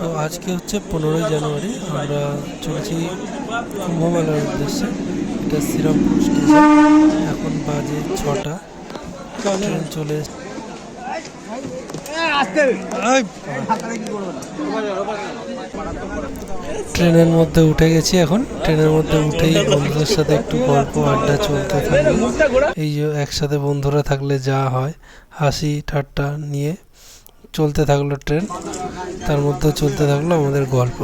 তো আজকে হচ্ছে পনেরোই জানুয়ারি, আমরা চলেছি কুম্ভ মেলার উদ্দেশ্যে। এটা শ্রীরামপুর স্টেশন। এখন বাজে ছটা। ট্রেন চলে। ট্রেনের মধ্যে উঠে গেছি এখন। ট্রেনের মধ্যে উঠেই বন্ধুদের সাথে একটু গল্প, আড্ডা চলতে থাকবে এই যে একসাথে বন্ধুরা থাকলে যা হয়, হাসি, ঠাট্টা নিয়ে চলতে থাকল ট্রেন, তার মধ্যে চলতে থাকল আমাদের গল্প।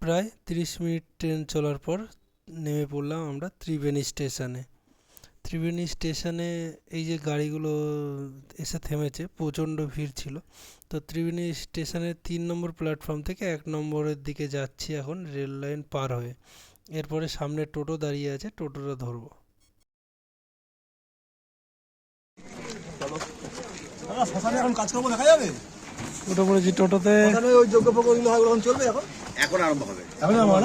প্রায় তিরিশ মিনিট ট্রেন চলার পর নেমে পড়লাম আমরা ত্রিবেণী স্টেশনে। ত্রিবেণী স্টেশনে এই যে গাড়িগুলো এসে থেমেছে প্রচণ্ড ভিড় ছিল। তো ত্রিবেণী স্টেশনের তিন নম্বর প্ল্যাটফর্ম থেকে এক নম্বরের দিকে যাচ্ছি এখন রেল লাইন পার হয়ে। এরপরে সামনে টোটো দাঁড়িয়ে আছে টোটোটা ধরবো। দেখা যাবে? টোটো করেছি টোটোতে। ওই যোগ্য চলবে এখন? এখন আরম্ভ হবে। এখন আমার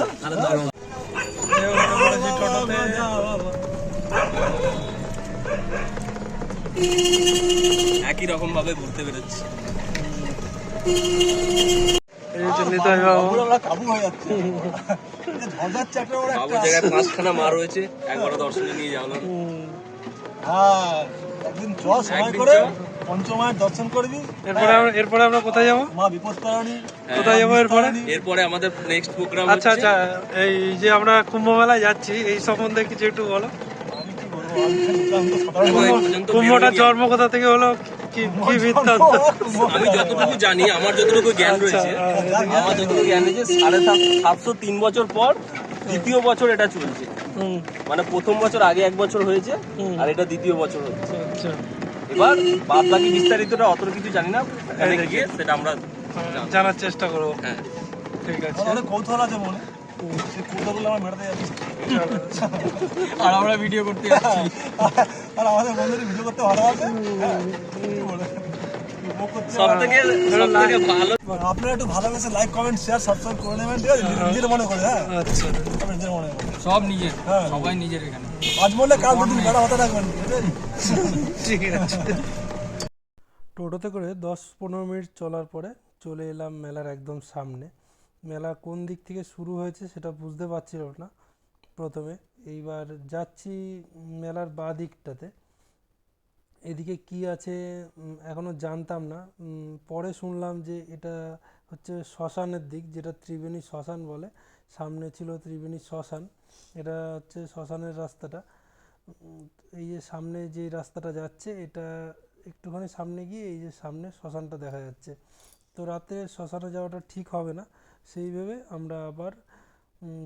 একই রকম ভাবে ঘুরতে বেরোচ্ছি। হয়ে পাঁচখানা মা রয়েছে দর্শনে নিয়ে যাও না হ্যাঁ একদিন চ সময় একদিন করে। পঞ্চমায়ের দর্শন করবি এরপরে আমরা এরপরে আমরা কোথায় যাব? মা বিপদ কোথায় যাব এরপরে? এরপরে আমাদের নেক্সট প্রোগ্রাম আচ্ছা আচ্ছা এই যে আমরা কুম্ভ মেলায় যাচ্ছি এই সম্বন্ধে কিছু একটু বলো। কুম্ভটার। জন্ম কোথা থেকে হলো? কি কি বৃত্তান্ত? আমি যতটুকু জানি আমার যতটুকু জ্ঞান আচ্ছা, রয়েছে আমার যতটুকু জ্ঞান রয়েছে সাড়ে সাত- সাতশো তিন বছর পর দ্বিতীয় বছর এটা চলছে। মানে প্রথম বছর আগে এক বছর হয়েছে আর এটা দ্বিতীয় বছর হচ্ছে। আচ্ছা এবার বাদ বাকি বিস্তারিতটা অত কিছু জানি না ওখানে গিয়ে সেটা আমরা জানার চেষ্টা করব। হ্যাঁ। ঠিক আছে। অনেক কৌতূহল আছে মনে। আর আমরা ভিডিও করতে যাচ্ছি। আর আমাদের বন্ধুদের ভিডিও করতে ভালো আছে? হ্যাঁ, আপনারা একটু ভালোবেসে লাইক কমেন্ট শেয়ার সাবস্ক্রাইব করে নেবেন ঠিক আছে? নিজের মনে করে হ্যাঁ? আচ্ছা। নিজের মনে করে। সব নিজের। হ্যাঁ। সবাই নিজের এখানে। আজ বললে কাল দুদিন বেড়া হতে থাকবেন ঠিক আছে। টোটোতে করে দশ পনেরো মিনিট চলার পরে চলে এলাম মেলার একদম সামনে। মেলা কোন দিক থেকে শুরু হয়েছে সেটা বুঝতে পারছিল না প্রথমে। এইবার যাচ্ছি মেলার বাঁ দিকটাতে। এদিকে কি আছে উম, এখনও জানতাম না। পরে শুনলাম যে এটা হচ্ছে শ্মশানের দিক যেটা ত্রিবেণী শ্মশান বলে। সামনে ছিল ত্রিবেণী শ্মশান। এটা হচ্ছে শ্মশানের রাস্তাটা। এই যে সামনে যে রাস্তাটা যাচ্ছে এটা একটুখানি সামনে গিয়ে এই যে সামনে শ্মশানটা দেখা যাচ্ছে। তো রাতে শ্মশানে যাওয়াটা ঠিক হবে না। সেই ভেবে আমরা আবার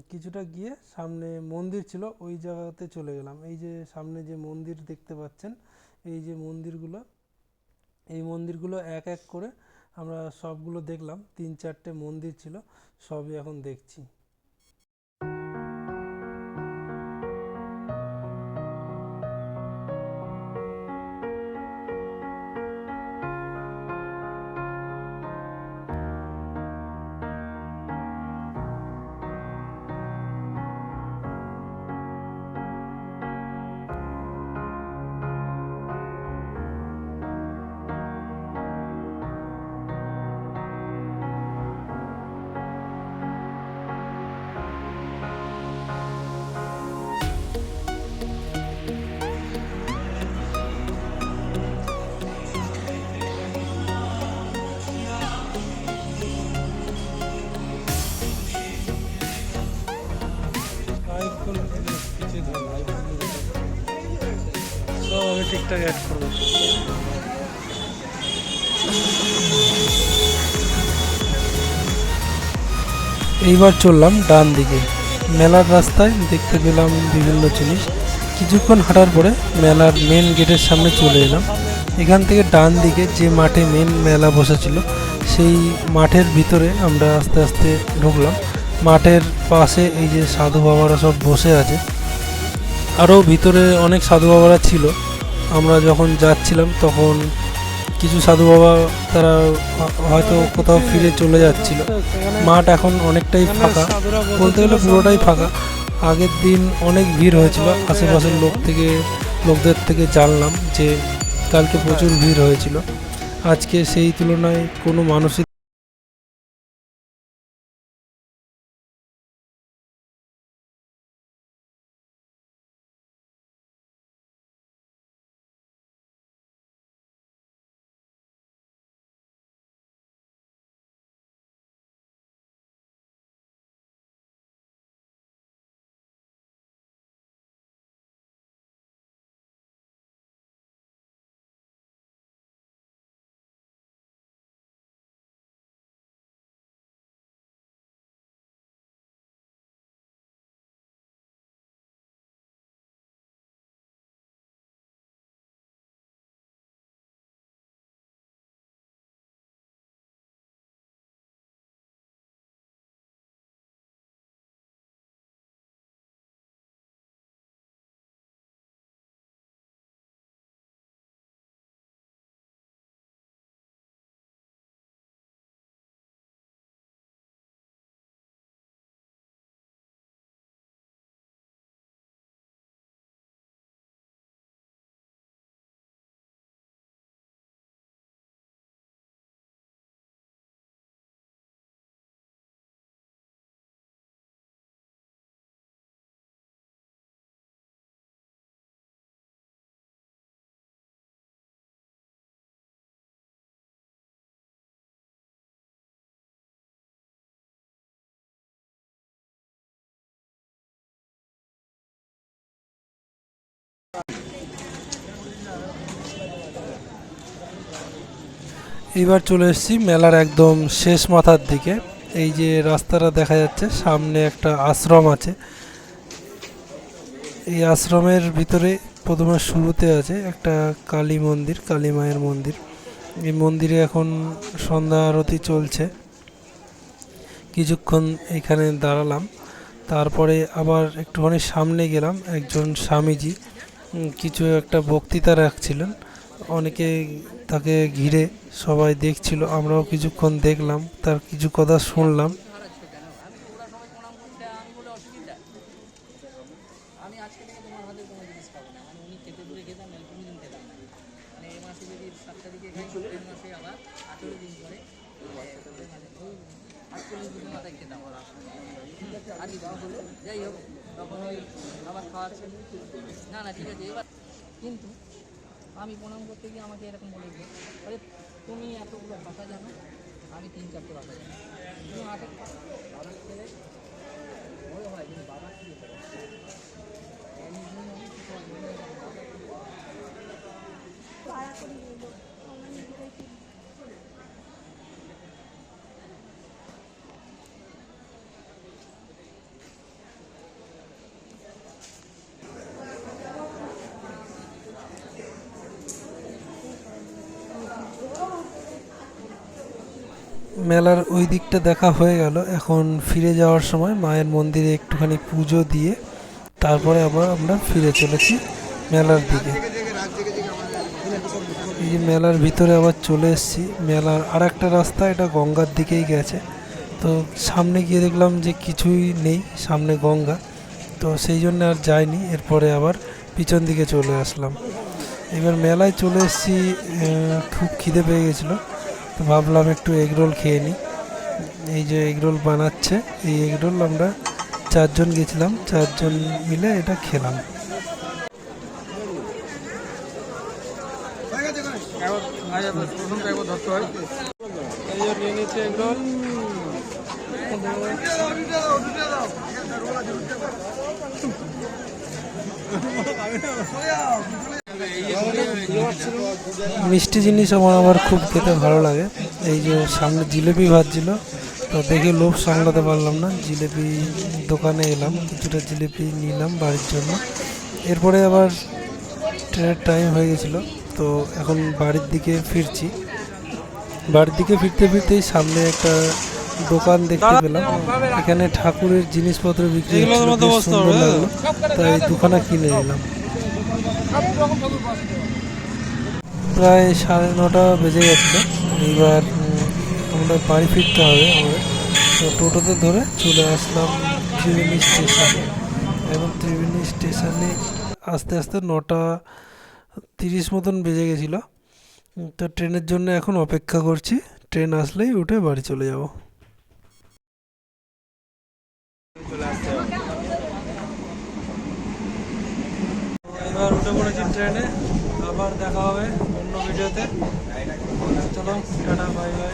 কিছুটা গিয়ে সামনে মন্দির ছিল, ওই জায়গাতে চলে গেলাম। এই যে সামনে যে মন্দির দেখতে পাচ্ছেন, এই যে মন্দিরগুলো, এই মন্দিরগুলো এক এক করে আমরা সবগুলো দেখলাম। তিন চারটে মন্দির ছিল, সবই এখন দেখছি। ঠিকঠাক অ্যাড করব। এইবার চললাম ডান দিকে। মেলার রাস্তায় দেখতে পেলাম বিভিন্ন জিনিস। কিছুক্ষণ হাঁটার পরে মেলার মেন গেটের সামনে চলে এলাম। এখান থেকে ডান দিকে যে মাঠে মেন মেলা বসেছিল, সেই মাঠের ভিতরে আমরা আস্তে আস্তে ঢুকলাম। মাঠের পাশে এই যে সাধু বাবারা সব বসে আছে। আরও ভিতরে অনেক সাধু বাবারা ছিল। আমরা যখন যাচ্ছিলাম তখন কিছু সাধু বাবা তারা হয়তো কোথাও ফিরে চলে যাচ্ছিল। মাঠ এখন অনেকটাই ফাঁকা। বলতে গেলে পুরোটাই ফাঁকা। আগের দিন অনেক ভিড় হয়েছিল। আশেপাশের লোক থেকে লোকদের থেকে জানলাম যে কালকে প্রচুর ভিড় হয়েছিল। আজকে সেই তুলনায় কোনো মানুষই এবার চলে এসেছি মেলার একদম শেষ মাথার দিকে। এই যে রাস্তাটা দেখা যাচ্ছে, সামনে একটা আশ্রম আছে। এই আশ্রমের ভিতরে প্রথমে শুরুতে আছে একটা কালী মন্দির, কালী মায়ের মন্দির। এই মন্দিরে এখন সন্ধ্যা আরতি চলছে। কিছুক্ষণ এখানে দাঁড়ালাম। তারপরে আবার একটুখানি সামনে গেলাম, একজন স্বামীজি কিছু একটা বক্তৃতা রাখছিলেন। অনেকে তাকে ঘিরে সবাই দেখছিল, আমরাও কিছুক্ষণ দেখলাম, তার কিছু কথা শুনলাম আমি আজকে থেকে তোমার হাতে কোনো জিনিস খাব না মানে উনি খেতে দূরে খেতাম না কোনোদিন খেতাম না মানে এই মাসে যদি সাত তারিখে খাই এই মাসে আবার আঠেরো দিন পরে পরের মাসে ওই আটচল্লিশ দিন মাথায় খেতাম আর কি দাও হলো যাই হোক তখন ওই আবার খাওয়াচ্ছে না না, ঠিক আছে, এবার কিন্তু আমি প্রণাম করতে গিয়ে আমাকে এরকম বলে দিল, আরে, তুমি এতগুলো ভাষা জানো, আমি তিন চারটে ভাষা জানি। তুমি হাতে বাবা ছেলে বড় হয়, কিন্তু বাবা কি করে মেলার ওই দিকটা দেখা হয়ে গেল। এখন ফিরে যাওয়ার সময় মায়ের মন্দিরে একটুখানি পুজো দিয়ে তারপরে আবার আমরা ফিরে চলেছি মেলার দিকে। এই যে মেলার ভিতরে আবার চলে এসেছি। মেলার আর একটা রাস্তা এটা গঙ্গার দিকেই গেছে। তো সামনে গিয়ে দেখলাম যে কিছুই নেই, সামনে গঙ্গা। তো সেই জন্য আর যাইনি, এরপরে আবার পিছন দিকে চলে আসলাম। এবার মেলায় চলে এসেছি খুব খিদে পেয়ে গেছিল। তো ভাবলাম একটু এগরোল খেয়ে নিই এই যে এগরোল বানাচ্ছে, এই এগরোল আমরা চারজন গেছিলাম, চারজন মিলে এটা খেলাম। এই মিষ্টি জিনিস আমার আবার খুব খেতে ভালো লাগে। এই যে সামনে জিলেপি ভাজছিল তো দেখে লোভ সামলাতে পারলাম না। জিলেপি দোকানে এলাম কিছুটা জিলেপি নিলাম বাড়ির জন্য। এরপরে আবার ট্রেনের টাইম হয়ে গেছিল তো এখন বাড়ির দিকে ফিরছি। বাড়ির দিকে ফিরতে ফিরতেই সামনে একটা দোকান দেখতে পেলাম। এখানে ঠাকুরের জিনিসপত্র বিক্রি সুন্দর লাগল। তাই দুখানা কিনে নিলাম সব রকম ঠাকুর পাওয়া যায়। প্রায় সাড়ে নটা বেজে গেছিল। এইবার আমরা বাড়ি ফিরতে হবে আমাদের। তো টোটোতে ধরে চলে আসলাম ত্রিবেণী স্টেশনে। এবং ত্রিবেণী স্টেশনে আস্তে আস্তে নটা তিরিশ মতন বেজে গেছিল। তো ট্রেনের জন্য এখন অপেক্ষা করছি। ট্রেন আসলেই উঠে বাড়ি চলে যাব। এবার উঠে পড়েছি ট্রেনে। আবার দেখা হবে। ভিডিওতে চলো টাটা বাই বাই